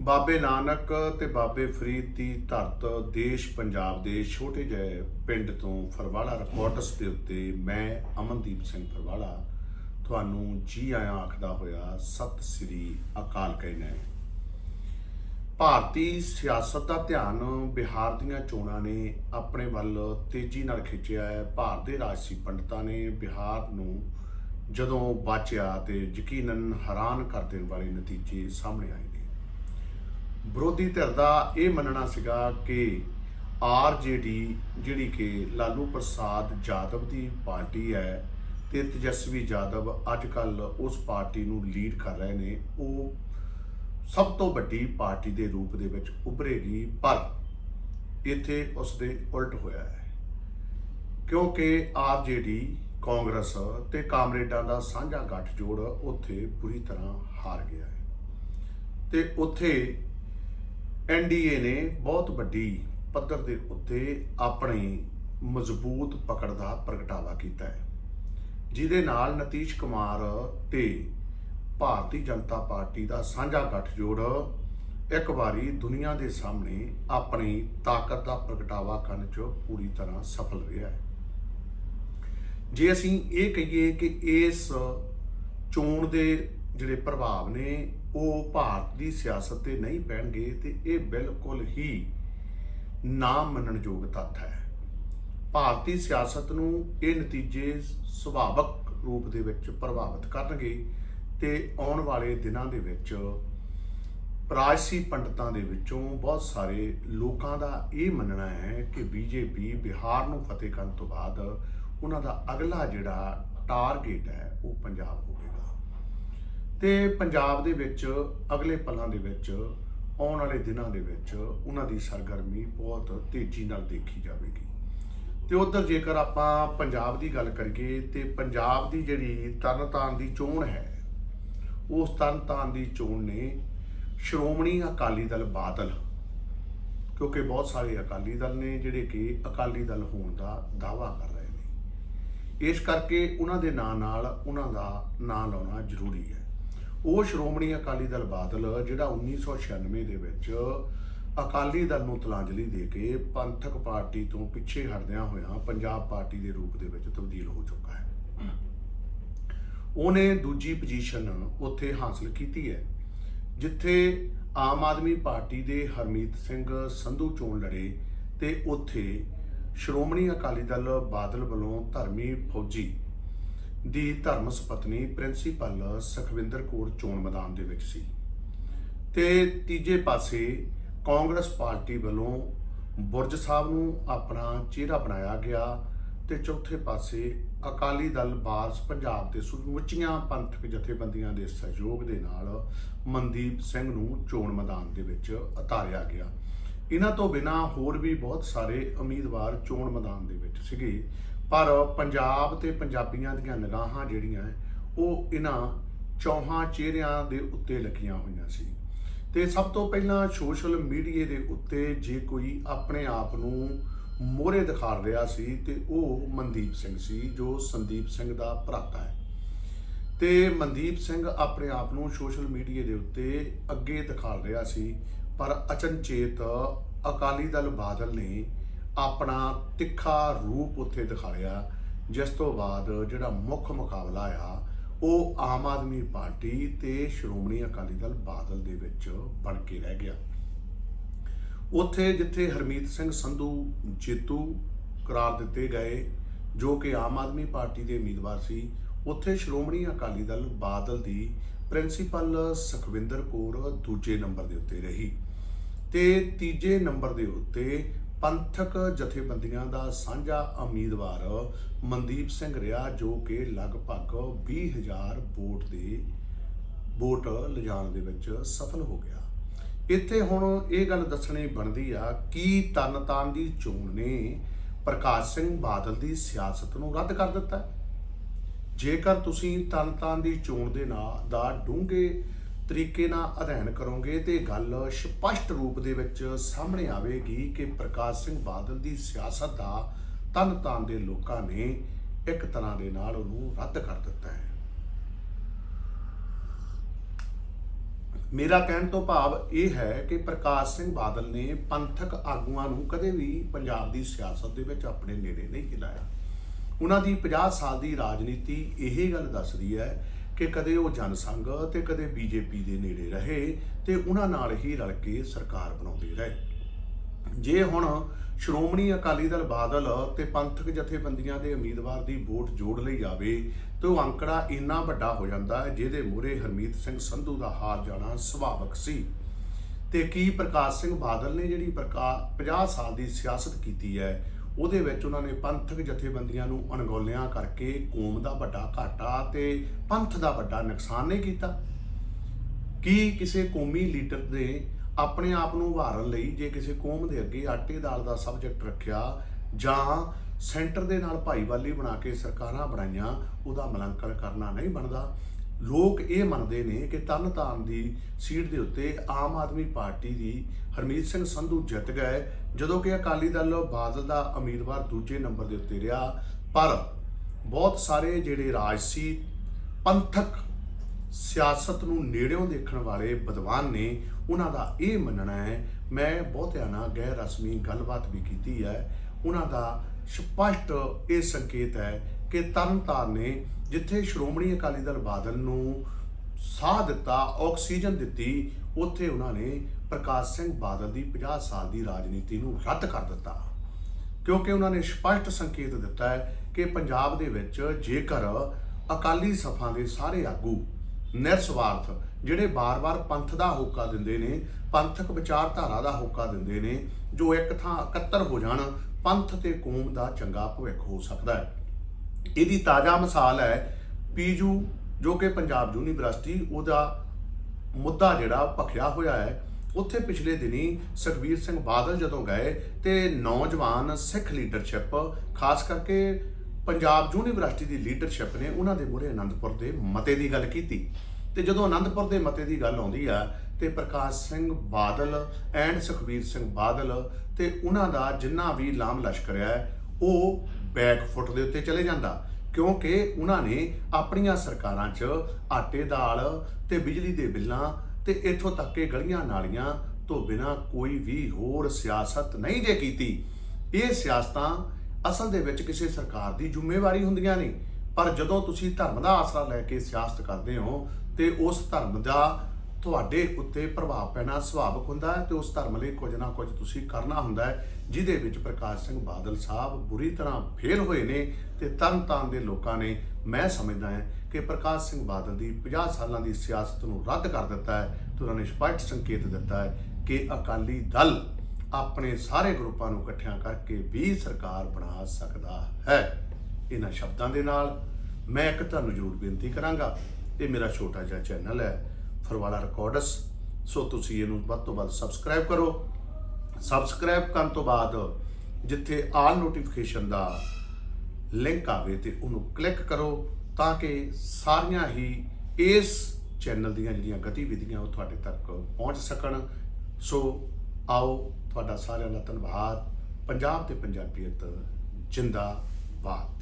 ਬਾਬੇ ਨਾਨਕ ਤੇ ਬਾਬੇ ਫਰੀਦ ਦੀ ਧਰਤ ਦੇਸ਼ ਪੰਜਾਬ ਦੇ ਛੋਟੇ ਜਿਹੇ ਪਿੰਡ ਤੋਂ ਫਰਵਾਲਾ ਰਿਪੋਰਟਸ ਦੇ ਉੱਤੇ ਮੈਂ ਅਮਨਦੀਪ ਸਿੰਘ ਫਰਵਾਲਾ ਤੁਹਾਨੂੰ ਜੀ ਆਇਆਂ ਆਖਦਾ ਹੋਇਆ ਸਤਿ ਸ੍ਰੀ ਅਕਾਲ ਕਹਿਣਾ ਹੈ। ਭਾਰਤੀ ਸਿਆਸਤ ਦਾ ਧਿਆਨ ਬਿਹਾਰ ਦੀਆਂ ਚੋਣਾਂ ਨੇ ਆਪਣੇ ਵੱਲ ਤੇਜ਼ੀ ਨਾਲ ਖਿੱਚਿਆ ਹੈ। ਭਾਰਤ ਦੇ ਰਾਜਸੀ ਪੰਡਤਾਂ ਨੇ ਬਿਹਾਰ ਨੂੰ ਜਦੋਂ ਬਾਚਿਆ ਤੇ ਯਕੀਨਨ ਹੈਰਾਨ ਕਰ ਦੇਣ ਵਾਲੇ ਨਤੀਜੇ ਸਾਹਮਣੇ ਆਏ। ਵਿਰੋਧੀ ਧਿਰ ਦਾ ਇਹ ਮੰਨਣਾ ਸੀਗਾ ਕਿ ਆਰਜੇਡੀ ਜਿਹੜੀ ਕਿ ਲਾਲੂ ਪ੍ਰਸਾਦ ਯਾਦਵ ਦੀ ਪਾਰਟੀ ਹੈ ਤੇ ਤੇਜਸਵੀ ਯਾਦਵ ਅੱਜ ਕੱਲ ਉਸ ਪਾਰਟੀ ਨੂੰ ਲੀਡ ਕਰ ਰਹੇ ਨੇ, ਉਹ ਸਭ ਤੋਂ ਵੱਡੀ ਪਾਰਟੀ ਦੇ ਰੂਪ ਦੇ ਵਿੱਚ ਉਭਰੇਗੀ, ਪਰ ਇੱਥੇ ਉਸ ਦੇ ਉਲਟ ਹੋਇਆ ਹੈ। ਕਿਉਂਕਿ ਆਰਜੇਡੀ ਕਾਂਗਰਸ ਤੇ ਕਾਮਰੇਡਾਂ ਦਾ ਸਾਂਝਾ ਗੱਠਜੋੜ ਉੱਥੇ ਪੂਰੀ ਤਰ੍ਹਾਂ ਹਾਰ ਗਿਆ ਹੈ। ਤੇ ਉੱਥੇ ਐਨਡੀਏ ਨੇ ਬਹੁਤ ਵੱਡੀ ਪੱਧਰ ਦੇ ਉੱਤੇ ਆਪਣੀ ਮਜ਼ਬੂਤ ਪਕੜ ਦਾ ਪ੍ਰਗਟਾਵਾ ਕੀਤਾ ਹੈ। ਜਿਹਦੇ ਨਾਲ ਨਤੀਸ਼ ਕੁਮਾਰ ਤੇ ਭਾਰਤੀ ਜਨਤਾ ਪਾਰਟੀ ਦਾ ਸਾਂਝਾ ਗੱਠਜੋੜ ਇੱਕ ਵਾਰੀ ਦੁਨੀਆ ਦੇ ਸਾਹਮਣੇ ਆਪਣੀ ਤਾਕਤ ਦਾ ਪ੍ਰਗਟਾਵਾ ਕਰਨ 'ਚ ਪੂਰੀ ਤਰ੍ਹਾਂ ਸਫਲ ਰਿਹਾ ਹੈ। ਜੇ ਅਸੀਂ ਇਹ ਕਹੀਏ ਕਿ ਇਸ ਚੋਣ ਦੇ ਜਿਹੜੇ ਪ੍ਰਭਾਵ ਨੇ ਉਹ ਭਾਰਤ ਦੀ ਸਿਆਸਤ ਤੇ ਨਹੀਂ ਪੈਣਗੇ ਤੇ ਇਹ ਬਿਲਕੁਲ ਹੀ ਨਾ ਮੰਨਣਯੋਗ ਤੱਥ ਹੈ। ਭਾਰਤੀ ਸਿਆਸਤ ਨੂੰ ਇਹ ਨਤੀਜੇ ਸੁਭਾਵਕ ਰੂਪ ਦੇ ਵਿੱਚ ਪ੍ਰਭਾਵਿਤ ਕਰਨਗੇ ਤੇ ਆਉਣ ਵਾਲੇ ਦਿਨਾਂ ਦੇ ਵਿੱਚ ਰਾਜਸੀ ਪੰਡਤਾਂ ਦੇ ਵਿੱਚੋਂ ਬਹੁਤ ਸਾਰੇ ਲੋਕਾਂ ਦਾ ਇਹ ਮੰਨਣਾ ਹੈ ਕਿ ਬੀਜੇਪੀ ਬਿਹਾਰ ਨੂੰ ਫਤਿਹ ਕਰਨ ਤੋਂ ਬਾਅਦ ਉਹਨਾਂ ਦਾ ਅਗਲਾ ਜਿਹੜਾ ਟਾਰਗੇਟ ਹੈ ਉਹ ਪੰਜਾਬ ਹੋਵੇਗਾ। ਤੇ ਪੰਜਾਬ ਦੇ ਵਿੱਚ, ਅਗਲੇ ਪਲਾਂ ਦੇ ਵਿੱਚ, ਆਉਣ ਵਾਲੇ ਦਿਨਾਂ ਦੇ ਵਿੱਚ ਉਹਨਾਂ ਦੀ ਸਰਗਰਮੀ ਬਹੁਤ ਤੇਜ਼ੀ ਨਾਲ ਦੇਖੀ ਜਾਵੇਗੀ। ਤੇ ਉਧਰ ਜੇਕਰ ਆਪਾਂ ਪੰਜਾਬ ਦੀ ਗੱਲ ਕਰੀਏ, ਤੇ ਪੰਜਾਬ ਦੀ ਜਿਹੜੀ ਤਰਨਤਾਰਨ ਦੀ ਚੋਣ ਹੈ, ਉਸ ਤਰਨਤਾਰਨ ਦੀ ਚੋਣ ਨੇ ਸ਼੍ਰੋਮਣੀ ਅਕਾਲੀ ਦਲ ਬਾਦਲ, ਕਿਉਂਕਿ ਬਹੁਤ ਸਾਰੇ ਅਕਾਲੀ ਦਲ ਨੇ ਜਿਹੜੇ ਕਿ ਅਕਾਲੀ ਦਲ ਹੋਣ ਦਾ ਦਾਵਾ ਕਰ ਰਹੇ ਨੇ। ਇਸ ਕਰਕੇ ਉਹਨਾਂ ਦੇ ਨਾਂ ਨਾਲ, ਉਹਨਾਂ ਦਾ ਨਾਂ ਲਾਉਣਾ ਜ਼ਰੂਰੀ ਹੈ। ਉਹ ਸ਼੍ਰੋਮਣੀ ਅਕਾਲੀ ਦਲ ਬਾਦਲ, ਜਿਹੜਾ 1996 ਦੇ ਵਿੱਚ ਅਕਾਲੀ ਦਲ ਨੂੰ ਤਲਾਂਜਲੀ ਦੇ ਕੇ ਪੰਥਕ ਪਾਰਟੀ ਤੋਂ ਪਿੱਛੇ ਹਟਦਿਆਂ ਹੋਇਆਂ ਪੰਜਾਬ ਪਾਰਟੀ ਦੇ ਰੂਪ ਦੇ ਵਿੱਚ ਤਬਦੀਲ ਹੋ ਚੁੱਕਾ ਹੈ। ਉਹਨੇ ਦੂਜੀ ਪੋਜੀਸ਼ਨ ਉੱਥੇ ਹਾਸਲ ਕੀਤੀ ਹੈ, ਜਿੱਥੇ ਆਮ ਆਦਮੀ ਪਾਰਟੀ ਦੇ ਹਰਮੀਤ ਸਿੰਘ ਸੰਧੂ ਚੋਣ ਲੜੇ ਤੇ ਉੱਥੇ ਸ਼੍ਰੋਮਣੀ ਅਕਾਲੀ ਦਲ ਬਾਦਲ ਵੱਲੋਂ ਧਰਮੀ ਫੌਜੀ ਦੀ ਧਰਮ ਸੁਪਤਨੀ ਪ੍ਰਿੰਸੀਪਲ ਸੁਖਵਿੰਦਰ ਕੌਰ ਚੋਣ ਮੈਦਾਨ ਦੇ ਵਿੱਚ ਸੀ। ਤੇ ਤੀਜੇ ਪਾਸੇ ਕਾਂਗਰਸ ਪਾਰਟੀ ਵੱਲੋਂ ਬੁਰਜ ਸਾਹਿਬ ਨੂੰ ਆਪਣਾ ਚਿਹਰਾ ਬਣਾਇਆ ਗਿਆ ਤੇ ਚੌਥੇ ਪਾਸੇ ਅਕਾਲੀ ਦਲ ਬਾਰਸ ਪੰਜਾਬ ਦੇ ਸਮੁੱਚੀਆਂ ਪੰਥਕ ਜਥੇਬੰਦੀਆਂ ਦੇ ਸਹਿਯੋਗ ਦੇ ਨਾਲ ਮਨਦੀਪ ਸਿੰਘ ਨੂੰ ਚੋਣ ਮੈਦਾਨ ਦੇ ਵਿੱਚ ਉਤਾਰਿਆ ਗਿਆ। ਇਹਨਾਂ ਤੋਂ ਬਿਨਾ ਹੋਰ ਵੀ ਬਹੁਤ ਸਾਰੇ ਉਮੀਦਵਾਰ ਚੋਣ ਮੈਦਾਨ ਦੇ ਵਿੱਚ ਸੀਗੇ। ਪਰ ਪੰਜਾਬ ਤੇ ਪੰਜਾਬੀਆਂ ਦੀਆਂ ਨਿਗਾਹਾਂ ਜਿਹੜੀਆਂ ਉਹ ਇਹਨਾਂ ਚੌਹਾਂ ਚਿਹਰਿਆਂ ਦੇ ਉੱਤੇ ਲੱਗੀਆਂ ਹੋਈਆਂ ਸੀ। ਤੇ ਸਭ ਤੋਂ ਪਹਿਲਾਂ ਸੋਸ਼ਲ ਮੀਡੀਆ ਦੇ ਉੱਤੇ ਜੇ ਕੋਈ ਆਪਣੇ ਆਪ ਨੂੰ ਮੋਹਰੇ ਦਿਖਾ ਰਿਹਾ ਸੀ, ਤੇ ਉਹ ਮਨਦੀਪ ਸਿੰਘ ਸੀ, ਜੋ ਸੰਦੀਪ ਸਿੰਘ ਦਾ ਭਰਾਤਾ ਹੈ। ਤੇ ਮਨਦੀਪ ਸਿੰਘ ਆਪਣੇ ਆਪ ਨੂੰ ਸੋਸ਼ਲ ਮੀਡੀਆ ਦੇ ਉੱਤੇ ਅੱਗੇ ਦਿਖਾ ਰਿਹਾ ਸੀ, ਪਰ ਅਚਨਚੇਤ ਅਕਾਲੀ ਦਲ ਬਾਦਲ ਨੇ ਆਪਣਾ ਤਿੱਖਾ ਰੂਪ ਉੱਥੇ ਦਿਖਾਇਆ, ਜਿਸ ਤੋਂ ਬਾਅਦ ਜਿਹੜਾ ਮੁੱਖ ਮੁਕਾਬਲਾ ਆ, ਉਹ ਆਮ ਆਦਮੀ ਪਾਰਟੀ ਤੇ ਸ਼੍ਰੋਮਣੀ ਅਕਾਲੀ ਦਲ ਬਾਦਲ ਦੇ ਵਿੱਚ ਬਣ ਕੇ ਰਹਿ ਗਿਆ। ਉੱਥੇ ਜਿੱਥੇ ਹਰਮੀਤ ਸਿੰਘ ਸੰਧੂ ਜੇਤੂ ਕਰਾਰ ਦਿੱਤੇ ਗਏ, ਜੋ ਕਿ ਆਮ ਆਦਮੀ ਪਾਰਟੀ ਦੇ ਉਮੀਦਵਾਰ ਸੀ, ਉੱਥੇ ਸ਼੍ਰੋਮਣੀ ਅਕਾਲੀ ਦਲ ਬਾਦਲ ਦੀ ਪ੍ਰਿੰਸੀਪਲ ਸੁਖਵਿੰਦਰ ਕੌਰ ਦੂਜੇ ਨੰਬਰ ਦੇ ਉੱਤੇ ਰਹੀ ਤੇ ਤੀਜੇ ਨੰਬਰ ਦੇ ਉੱਤੇ ਪੰਥਕ ਜਥੇਬੰਦੀਆਂ ਦਾ ਸਾਂਝਾ ਉਮੀਦਵਾਰ ਮਨਦੀਪ ਸਿੰਘ ਰਿਹਾ ਜੋ ਕਿ ਲਗਭਗ 20000 ਵੋਟ ਦੇ ਵੋਟ ਲਿਜਾਣ ਦੇ ਵਿੱਚ ਸਫਲ ਹੋ ਗਿਆ। ਇੱਥੇ ਹੁਣ ਇਹ ਗੱਲ ਦੱਸਣੀ ਬਣਦੀ ਆ, ਕਿ ਤਨਤਾਨ ਦੀ ਚੋਣ ਨੇ ਪ੍ਰਕਾਸ਼ ਸਿੰਘ ਬਾਦਲ ਦੀ ਸਿਆਸਤ ਨੂੰ ਰੱਦ ਕਰ ਦਿੱਤਾ? ਜੇਕਰ ਤੁਸੀਂ ਤਨਤਾਨ ਦੀ ਚੋਣ ਦੇ ਨਾਂ, ਦਾ ਡੂੰਘੇ ਤਰੀਕੇ ਨਾਲ ਅਧਿਐਨ ਕਰੋਗੇ ਤੇ ਗੱਲ ਸਪਸ਼ਟ ਰੂਪ ਦੇ ਵਿੱਚ ਸਾਹਮਣੇ ਆਵੇਗੀ ਕਿ ਪ੍ਰਕਾਸ਼ ਸਿੰਘ ਬਾਦਲ ਦੀ ਸਿਆਸਤ ਦਾ ਤਨ ਤਨਤਾਨ ਦੇ ਲੋਕਾਂ ਨੇ ਇੱਕ ਤਰ੍ਹਾਂ ਦੇ ਨਾਲ ਉਹਨੂੰ ਰੱਦ ਕਰ ਦਿੱਤਾ ਹੈ। ਮੇਰਾ ਕਹਿਣ ਤੋਂ ਭਾਵ ਇਹ ਹੈ ਕਿ ਪ੍ਰਕਾਸ਼ ਸਿੰਘ ਬਾਦਲ ਨੇ ਪੰਥਕ ਆਗੂਆਂ ਨੂੰ ਕਦੇ ਵੀ ਪੰਜਾਬ ਦੀ ਸਿਆਸਤ ਦੇ ਵਿੱਚ ਆਪਣੇ ਨੇੜੇ ਨਹੀਂ ਖਿਲਾਇਆ ਉਹਨਾਂ ਦੀ 50 ਸਾਲ ਦੀ ਰਾਜਨੀਤੀ ਇਹ ਗੱਲ ਦੱਸਦੀ ਹੈ ਕਿ ਕਦੇ ਉਹ ਜਨਸੰਘ ਤੇ ਕਦੇ ਬੀਜੇਪੀ ਦੇ ਨੇੜੇ ਰਹੇ ਤੇ ਉਹਨਾਂ ਨਾਲ ਹੀ ਰਲ ਕੇ ਸਰਕਾਰ ਬਣਾਉਂਦੇ ਰਹੇ। ਜੇ ਹੁਣ ਸ਼੍ਰੋਮਣੀ ਅਕਾਲੀ ਦਲ ਬਾਦਲ ਤੇ ਪੰਥਕ ਜਥੇਬੰਦੀਆਂ ਦੇ ਉਮੀਦਵਾਰ ਦੀ ਵੋਟ ਜੋੜ ਲਈ ਜਾਵੇ ਤੇ ਉਹ ਅੰਕੜਾ ਇੰਨਾ ਵੱਡਾ ਹੋ ਜਾਂਦਾ ਹੈ ਜਿਹਦੇ ਮੂਹਰੇ ਹਰਮੀਤ ਸਿੰਘ ਸੰਧੂ ਦਾ ਹਾਰ ਜਾਣਾ ਸੁਭਾਵਕ ਸੀ। ਤੇ ਕੀ ਪ੍ਰਕਾਸ਼ ਸਿੰਘ ਬਾਦਲ ਨੇ ਜਿਹੜੀ ਪ੍ਰਕਾ 50 ਸਾਲ ਦੀ ਸਿਆਸਤ ਕੀਤੀ ਹੈ ਉਹਦੇ ਵਿੱਚ ਉਹਨਾਂ ਨੇ ਪੰਥਕ ਜਥੇਬੰਦੀਆਂ ਨੂੰ ਅਣਗੌਲਿਆਂ ਕਰਕੇ ਕੌਮ ਦਾ ਵੱਡਾ ਘਾਟਾ ਤੇ ਪੰਥ ਦਾ ਵੱਡਾ ਨੁਕਸਾਨ ਨਹੀਂ ਕੀਤਾ। ਕੀ ਕਿਸੇ ਕੌਮੀ ਲੀਡਰ ਨੇ ਆਪਣੇ ਆਪ ਨੂੰ ਉਭਾਰਨ ਲਈ ਜੇ ਕਿਸੇ ਕੌਮ ਦੇ ਅੱਗੇ ਆਟੇ ਦਾਲ ਦਾ ਸਬਜੈਕਟ ਰੱਖਿਆ ਜਾਂ ਸੈਂਟਰ ਦੇ ਨਾਲ ਭਾਈਵਾਲੀ ਬਣਾ ਕੇ ਸਰਕਾਰਾਂ ਬਣਾਈਆਂ, ਉਹਦਾ ਮਲੰਕਣ ਕਰਨਾ ਨਹੀਂ ਬਣਦਾ। ਲੋਕ ਇਹ ਮੰਨਦੇ ਨੇ ਕਿ ਤਰਨਤਾਰਨ ਦੀ ਸੀਟ ਦੇ ਉੱਤੇ ਆਮ ਆਦਮੀ ਪਾਰਟੀ ਦੀ ਹਰਮੀਤ ਸਿੰਘ ਸੰਧੂ ਜਿੱਤ ਗਏ, ਜਦੋਂ ਕਿ ਅਕਾਲੀ ਦਲ ਬਾਦਲ ਦਾ ਉਮੀਦਵਾਰ ਦੂਜੇ ਨੰਬਰ ਦੇ ਉੱਤੇ ਰਿਹਾ। ਪਰ ਬਹੁਤ ਸਾਰੇ ਜਿਹੜੇ ਰਾਜਸੀ ਪੰਥਕ ਸਿਆਸਤ ਨੂੰ ਨੇੜਿਓਂ ਦੇਖਣ ਵਾਲੇ ਵਿਦਵਾਨ ਨੇ, ਉਹਨਾਂ ਦਾ ਇਹ ਮੰਨਣਾ ਹੈ, ਮੈਂ ਬਹੁਤਿਆਂ ਨਾਲ ਗੈਰ ਰਸਮੀ ਗੱਲਬਾਤ ਵੀ ਕੀਤੀ ਹੈ। ਉਹਨਾਂ ਦਾ ਸਪਸ਼ਟ ਇਹ ਸੰਕੇਤ ਹੈ ਕਿ ਤਰਨਤਾਰਨ ਨੇ ਜਿੱਥੇ ਸ਼੍ਰੋਮਣੀ ਅਕਾਲੀ ਦਲ ਬਾਦਲ ਨੂੰ ਸਾਹ ਦਿੱਤਾ, ਆਕਸੀਜਨ ਦਿੱਤੀ, ਉੱਥੇ ਉਹਨਾਂ ਨੇ ਪ੍ਰਕਾਸ਼ ਸਿੰਘ ਬਾਦਲ ਦੀ 50 ਸਾਲ ਦੀ ਰਾਜਨੀਤੀ ਨੂੰ ਰੱਦ ਕਰ ਦਿੱਤਾ। ਕਿਉਂਕਿ ਉਹਨਾਂ ਨੇ ਸਪਸ਼ਟ ਸੰਕੇਤ ਦਿੱਤਾ ਹੈ ਕਿ ਪੰਜਾਬ ਦੇ ਵਿੱਚ ਜੇਕਰ ਅਕਾਲੀ ਸਫਾਂ ਦੇ ਸਾਰੇ ਆਗੂ ਨਿਰਸਵਾਰਥ, ਜਿਹੜੇ ਬਾਰ-ਬਾਰ ਪੰਥ ਦਾ ਹੋਕਾ ਦਿੰਦੇ ਨੇ, ਪੰਥਕ ਵਿਚਾਰਧਾਰਾ ਦਾ ਹੋਕਾ ਦਿੰਦੇ ਨੇ, ਜੋ ਇੱਕ ਥਾਂ ਇਕੱਤਰ ਹੋ ਜਾਣ, ਪੰਥ ਤੇ ਕੌਮ ਦਾ ਚੰਗਾ ਭਵਿੱਖ ਹੋ ਸਕਦਾ ਹੈ। ਇਹਦੀ ਤਾਜ਼ਾ ਮਿਸਾਲ ਹੈ ਪੀਜੂ, ਜੋ ਕਿ ਪੰਜਾਬ ਯੂਨੀਵਰਸਿਟੀ, ਉਹਦਾ ਮੁੱਦਾ ਜਿਹੜਾ ਭਖਿਆ ਹੋਇਆ ਹੈ। ਉੱਥੇ ਪਿਛਲੇ ਦਿਨੀ ਸੁਖਬੀਰ ਸਿੰਘ ਬਾਦਲ ਜਦੋਂ ਗਏ ਤੇ ਨੌਜਵਾਨ ਸਿੱਖ ਲੀਡਰਸ਼ਿਪ, ਖਾਸ ਕਰਕੇ ਪੰਜਾਬ ਯੂਨੀਵਰਸਿਟੀ ਦੀ ਲੀਡਰਸ਼ਿਪ ਨੇ ਉਹਨਾਂ ਦੇ ਮੂਹਰੇ ਅਨੰਦਪੁਰ ਦੇ ਮਤੇ ਦੀ ਗੱਲ ਕੀਤੀ। ਤੇ ਜਦੋਂ ਅਨੰਦਪੁਰ ਦੇ ਮਤੇ ਦੀ ਗੱਲ ਆਉਂਦੀ ਆ, ਤੇ ਪ੍ਰਕਾਸ਼ ਸਿੰਘ ਬਾਦਲ ਐਂਡ ਸੁਖਬੀਰ ਸਿੰਘ ਬਾਦਲ ਤੇ ਉਹਨਾਂ ਦਾ ਜਿੰਨਾ ਵੀ ਲਾਮ ਲਸ਼ਕਰ ਹੈ, ਉਹ ਬੈਕ ਫੁੱਟ ਦੇ ਉੱਤੇ ਚਲੇ ਜਾਂਦਾ, ਕਿਉਂਕਿ ਉਹਨਾਂ ਨੇ ਆਪਣੀਆਂ ਸਰਕਾਰਾਂ 'ਚ ਆਟੇ ਦਾਲ ਤੇ ਬਿਜਲੀ ਦੇ ਬਿੱਲਾਂ ਤੇ ਇੱਥੋਂ ਤੱਕ ਕਿ ਗਲੀਆਂ ਨਾਲੀਆਂ ਤੋਂ ਬਿਨਾ ਕੋਈ ਵੀ ਹੋਰ ਸਿਆਸਤ ਨਹੀਂ ਜੇ ਕੀਤੀ। ਇਹ ਸਿਆਸਤਾਂ ਅਸਲ ਦੇ ਵਿੱਚ ਕਿਸੇ ਸਰਕਾਰ ਦੀ ਜ਼ਿੰਮੇਵਾਰੀ ਹੁੰਦੀਆਂ ਨੇ। ਪਰ ਜਦੋਂ ਤੁਸੀਂ ਧਰਮ ਦਾ ਆਸਰਾ ਲੈ ਕੇ ਸਿਆਸਤ ਕਰਦੇ ਹੋ ਤੇ ਉਸ ਧਰਮ ਦਾ ਤੁਹਾਡੇ ਉੱਤੇ ਪ੍ਰਭਾਵ ਪੈਣਾ ਸੁਭਾਵਿਕ ਹੁੰਦਾ ਹੈ ਤੇ ਉਸ ਧਰਮ ਲਈ ਕੁਝ ਨਾ ਕੁਝ ਤੁਸੀਂ ਕਰਨਾ ਹੁੰਦਾ ਹੈ, ਜਿਹਦੇ ਵਿੱਚ ਪ੍ਰਕਾਸ਼ ਸਿੰਘ ਬਾਦਲ ਸਾਹਿਬ ਬੁਰੀ ਤਰ੍ਹਾਂ ਫੇਲ ਹੋਏ ਨੇ ਤੇ ਤਰਨਤਾਰਨ ਦੇ ਲੋਕਾਂ ਨੇ, ਮੈਂ ਸਮਝਦਾ ਹਾਂ ਕਿ ਪ੍ਰਕਾਸ਼ ਸਿੰਘ ਬਾਦਲ ਦੀ 50 ਸਾਲਾਂ ਦੀ ਸਿਆਸਤ ਨੂੰ ਰੱਦ ਕਰ ਦਿੱਤਾ ਹੈ ਤੇ ਉਹਨਾਂ ਨੇ ਸਪਸ਼ਟ ਸੰਕੇਤ ਦਿੱਤਾ ਹੈ ਕਿ ਅਕਾਲੀ ਦਲ ਆਪਣੇ ਸਾਰੇ ਗਰੁੱਪਾਂ ਨੂੰ ਇਕੱਠਿਆਂ ਕਰਕੇ ਵੀ ਸਰਕਾਰ ਬਣਾ ਸਕਦਾ ਹੈ। ਇਹਨਾਂ ਸ਼ਬਦਾਂ ਦੇ ਨਾਲ ਮੈਂ ਇੱਕ ਤੁਹਾਨੂੰ ਜ਼ਰੂਰ ਬੇਨਤੀ ਕਰਾਂਗਾ, ਇਹ ਮੇਰਾ ਛੋਟਾ ਜਿਹਾ ਚੈਨਲ ਹੈ। ਫਰਵਾਲਾ ਰਿਕਾਰਡਸ ਸੋ ਤੁਸੀਂ ਇਹਨੂੰ ਵੱਧ ਤੋਂ ਵੱਧ ਸਬਸਕ੍ਰਾਈਬ ਕਰੋ। ਸਬਸਕ੍ਰਾਈਬ ਕਰਨ ਤੋਂ ਬਾਅਦ ਜਿੱਥੇ ਆਲ ਨੋਟੀਫਿਕੇਸ਼ਨ ਦਾ ਲਿੰਕ ਆਵੇ ਤੇ ਉਹਨੂੰ ਕਲਿੱਕ ਕਰੋ ਤਾਂ ਕਿ ਸਾਰੀਆਂ ਹੀ ਇਸ ਚੈਨਲ ਦੀਆਂ ਜਿਹੜੀਆਂ ਗਤੀਵਿਧੀਆਂ ਉਹ ਤੁਹਾਡੇ ਤੱਕ ਪਹੁੰਚ ਸਕਣ। ਸੋ ਆਓ ਤੁਹਾਡਾ ਸਾਰਿਆਂ ਦਾ ਧੰਨਵਾਦ। ਪੰਜਾਬ ਤੇ ਪੰਜਾਬੀਅਤ ਜਿੰਦਾਬਾਦ।